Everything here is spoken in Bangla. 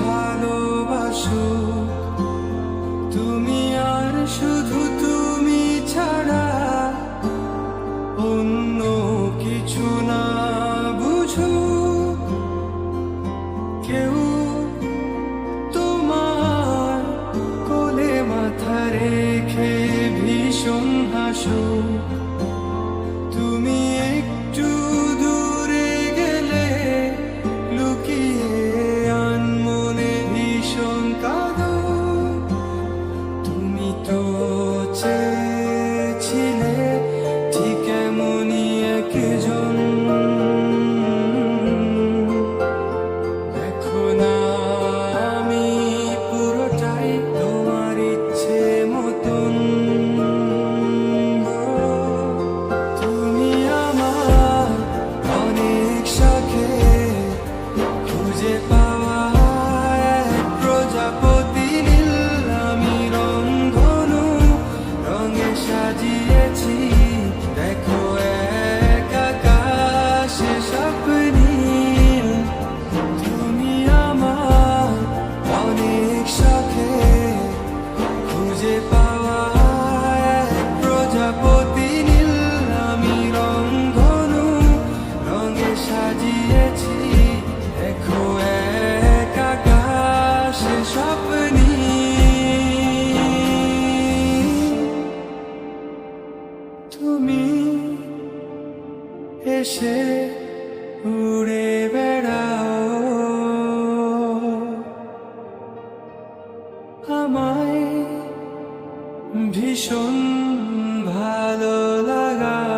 ভালোবাসো। it by সে তুমি এসে উড়ে বেড়াও। ভীষণ ভালো লাগা